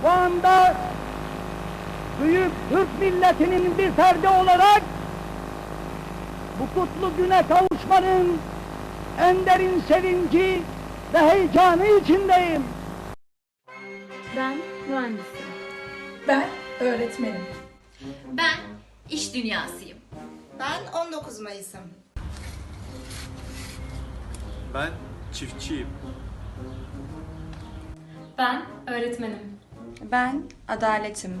şu anda büyük Türk milletinin bir ferdi olarak bu kutlu güne kavuşmanın en derin sevinci ve heyecanı içindeyim. Ben mühendisim. Ben öğretmenim. Ben iş dünyasıyım. Ben 19 Mayıs'ım. Ben çiftçiyim. Ben öğretmenim. Ben adaletim.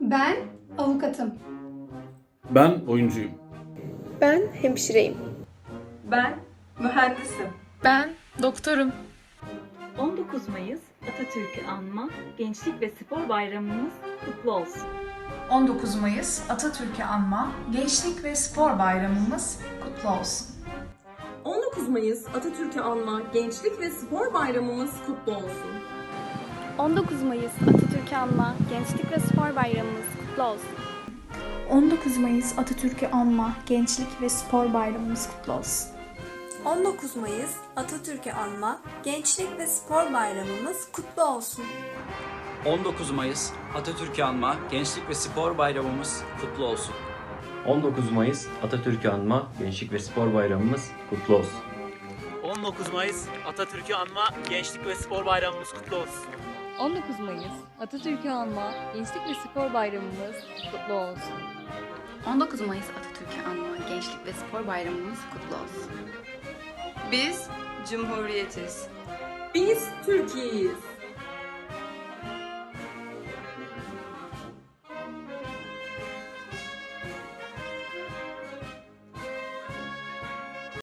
Ben avukatım. Ben oyuncuyum. Ben hemşireyim. Ben mühendisim. Ben doktorum. 19 Mayıs Atatürk'ü anma Gençlik ve Spor Bayramımız kutlu olsun. 19 Mayıs Atatürk'ü anma Gençlik ve Spor Bayramımız kutlu olsun. 19 Mayıs Atatürk'ü anma Gençlik ve Spor Bayramımız kutlu olsun. 19 Mayıs Atatürk'ü anma Gençlik ve Spor Bayramımız kutlu olsun. 19 Mayıs Atatürk'ü anma Gençlik ve Spor Bayramımız kutlu olsun. 19 Mayıs Atatürk'ü anma Gençlik ve Spor Bayramımız kutlu olsun. 19 Mayıs Atatürk'ü anma Gençlik ve Spor Bayramımız kutlu olsun. 19 Mayıs Atatürk'ü anma Gençlik ve Spor Bayramımız kutlu olsun. 19 Mayıs Atatürk'ü anma Gençlik ve Spor Bayramımız kutlu olsun. 19 Mayıs Atatürk'ü anma Gençlik ve Spor Bayramımız kutlu olsun. 19 Mayıs Atatürk'ü anma Gençlik ve Spor Bayramımız kutlu olsun. Biz Cumhuriyetiz. Biz Türkiye'yiz.